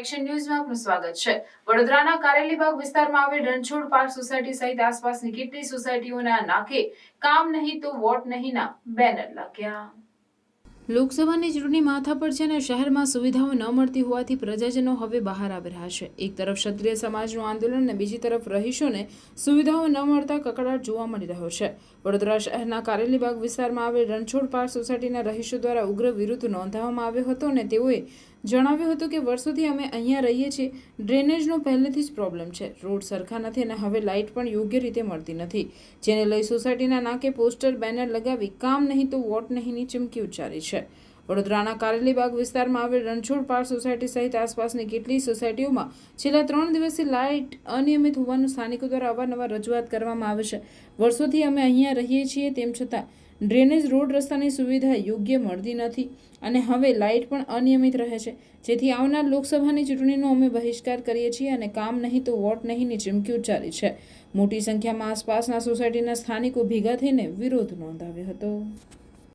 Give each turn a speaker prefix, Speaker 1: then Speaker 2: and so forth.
Speaker 1: Action ન્યૂઝમાં આપનું સ્વાગત છે. વડોદરાના કારેલીબાગ વિસ્તારમાં આવેલ રણછોડ પાર્ક સોસાયટી સહિત આસપાસની કેટલી સોસાયટીઓના નાકે કામ નહીં તો વોટ નહીંના બેનર લાગ્યા. લોકસભાની ચૂંટણી માથા પર છે અને શહેરમાં સુવિધાઓ ન મળતી હોવાથી પ્રજાજનો હવે બહાર આવી રહ્યા છે. એક તરફ ક્ષત્રિય સમાજનું આંદોલન અને બીજી તરફ રહીશોને સુવિધાઓ ન મળતા કકડાટ જોવા મળી રહ્યો છે. વડોદરા શહેરના કારેલીબાગ વિસ્તારમાં આવેલ રણછોડ પાર્ક સોસાયટીના રહીશો દ્વારા ઉગ્ર વિરુદ્ધ નોંધાવવામાં આવ્યો હતો અને તેઓએ જણાવ્યું હતું કે વર્ષોથી અમે અહીંયા રહીએ છીએ. ડ્રેનેજનો પહેલેથી જ પ્રોબ્લેમ છે. રોડ સરખા નથી અને હવે લાઇટ પણ યોગ્ય રીતે મળતી નથી. જેને લઈ સોસાયટીના નાકે પોસ્ટર, બેનર લગાવી કામ નહીં તો વોટ નહીંની ચીમકી ઉચ્ચારી છે. વડોદરાના કારેલીબાગ વિસ્તારમાં આવેલ રણછોડ પાર્ક સોસાયટી સહિત આસપાસની કેટલીય સોસાયટીઓમાં છેલ્લા ત્રણ દિવસથી લાઇટ અનિયમિત હોવાનું સ્થાનિકો દ્વારા અવારનવાર રજૂઆત કરવામાં આવે છે. વર્ષોથી અમે અહીંયા રહીએ છીએ, તેમ છતાં ડ્રેનેજ રોડ રસ્તાની સુવિધા યોગ્ય મળતી નથી અને હવે લાઇટ પણ અનિયમિત રહે છે. જેથી આવનાર લોકસભાની ચૂંટણીનો અમે બહિષ્કાર કરીએ છીએ અને કામ નહીં તો વોટ નહીંની ચીમકી ઉચ્ચારી છે. મોટી સંખ્યામાં આસપાસના સોસાયટીના સ્થાનિકો ભેગા થઈને વિરોધ નોંધાવ્યો હતો.